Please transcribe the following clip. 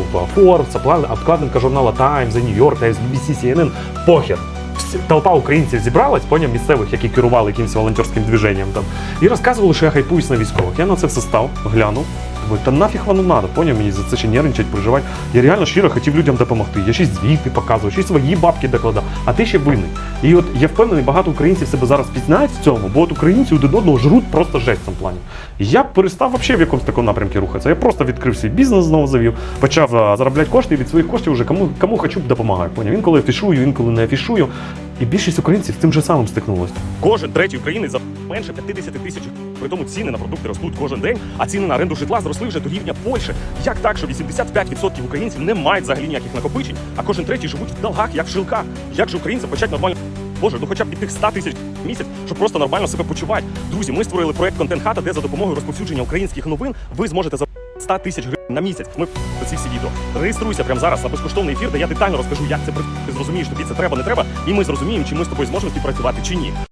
в Forbes, обкладинка журнала Times, The New York SBC, CNN. Похер. Толпа українців зібралась, поняв місцевих, які керували якимось волонтерським движенням там, і розказували, що я хайпуюсь на військових. Я на це все став, глянув. Думаю, та нафіг воно надо, поняв мені за це ще нервничать, переживати. Я реально щиро хотів людям допомогти. Я ще й звіти показував, й свої бабки докладав, а ти ще винний. І от я впевнений, багато українців себе зараз пізнають в цьому, бо от українці один одного жруть просто жесть в цьому плані. Я перестав взагалі в якомусь такому напрямку рухатися. Я просто відкрив свій бізнес знову завів, почав заробляти кошти і від своїх коштів вже кому, кому хочу допомагаю. Поняв? Інколи афішую, інколи не афішую. І більшість українців з тим же самим стикнулася. Кожен третій українець менше 50 тисяч. При тому ціни на продукти ростуть кожен день, а ціни на оренду житла зросли вже до рівня Польщі. Як так, що 85% українців не мають взагалі ніяких накопичень, а кожен третій живуть в долгах, як в шилках? Як же українці почать нормально? Боже, ну хоча б від тих 100 тисяч в місяць, щоб просто нормально себе почувати. Друзі, ми створили проект Контент Хата, де за допомогою розповсюдження українських новин ви зможете за 100 тисяч гривень на місяць. Ми до ці всі відео. Реєструйся прямо зараз на безкоштовний ефір, де я детально розкажу, як це. Ти зрозумієш, тобі це треба, не треба, і ми зрозуміємо, чи ми з тобою зможемо співпрацювати чи ні.